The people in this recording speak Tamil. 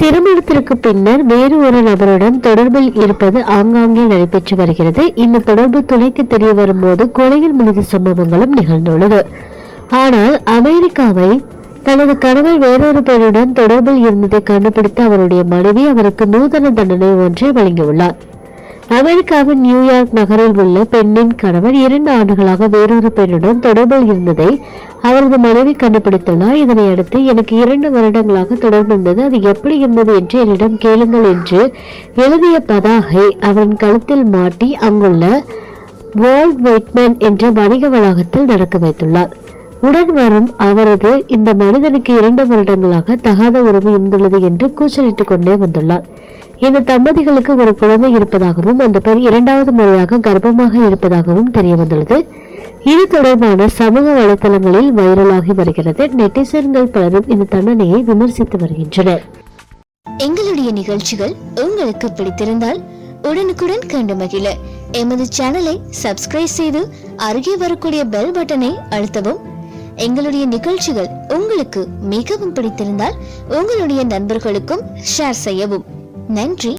திருமணத்திற்கு பின்னர் வேறு ஒரு நபருடன் தொடர்பில் இருப்பது ஆங்காங்கே நடைபெற்று வருகிறது. இந்த தொடர்பு துணைக்கு தெரிய வரும்போது கொலையில் முடிந்த சம்பவங்களும் நிகழ்ந்துள்ளது. ஆனால் அமெரிக்காவை தனது கணவர் வேறொரு பெண்ணுடன் தொடர்பில் இருந்ததை கண்டுபிடித்த அவருடைய மனைவி அவருக்கு நூதன தண்டனை ஒன்றை வழங்கியுள்ளார். அமெரிக்காவின் நியூயார்க் நகரில் உள்ள பெண்ணின் கணவர் இரண்டு ஆண்டுகளாக வேறொரு பெண்ணுடன் தொடர்பில் இருந்ததை அவரது மனைவி கண்டுபிடித்துள்ளார் இதனை அடுத்து எனக்கு இரண்டு வருடங்களாக தொடர்பு இருந்தது. அது எப்படி இருந்தது என்று என்னிடம் கேளுங்கள் என்று எழுதிய பதாகை அவரின் கழுத்தில் மாட்டி அங்குள்ள வால்ட் வெயிட்மேன் என்ற வணிக வளாகத்தில் நடக்க வைத்துள்ளார். உடன் வரும் அவரது இந்த மனிதனுக்கு இரண்டு வருடங்களாக தகாத உறவு இருந்துள்ளது என்று கூச்சலிட்டுக் கொண்டே வந்துள்ளார். இந்த தம்பதிகளுக்கு ஒரு குழந்தை இருப்பதாகவும் அந்த பெண் இரண்டாவது முறையாக கர்ப்பமாக இருப்பதாகவும் தெரிய வந்துள்ளது. இது தொடர்பான சமூக வலைதளங்களில் வைரலாகி வருகிறது. நெட்டிசன்கள் பலரும் இந்த தண்டனையை விமர்சித்து வருகின்றனர். எங்களுடைய நிகழ்ச்சிகள் உங்களுக்கு பிடித்திருந்தால் உடனுக்குடன் கண்டு மகிழ. எமது சேனலை சப்ஸ்கிரைப் செய்து அருகே வரக்கூடிய பெல் பட்டனை அழுத்தவும். எங்களுடைய நிகழ்ச்சிகள் உங்களுக்கு மிகவும் பிடித்திருந்தால் உங்களுடைய நண்பர்களுக்கும் ஷேர் செய்யவும். 男主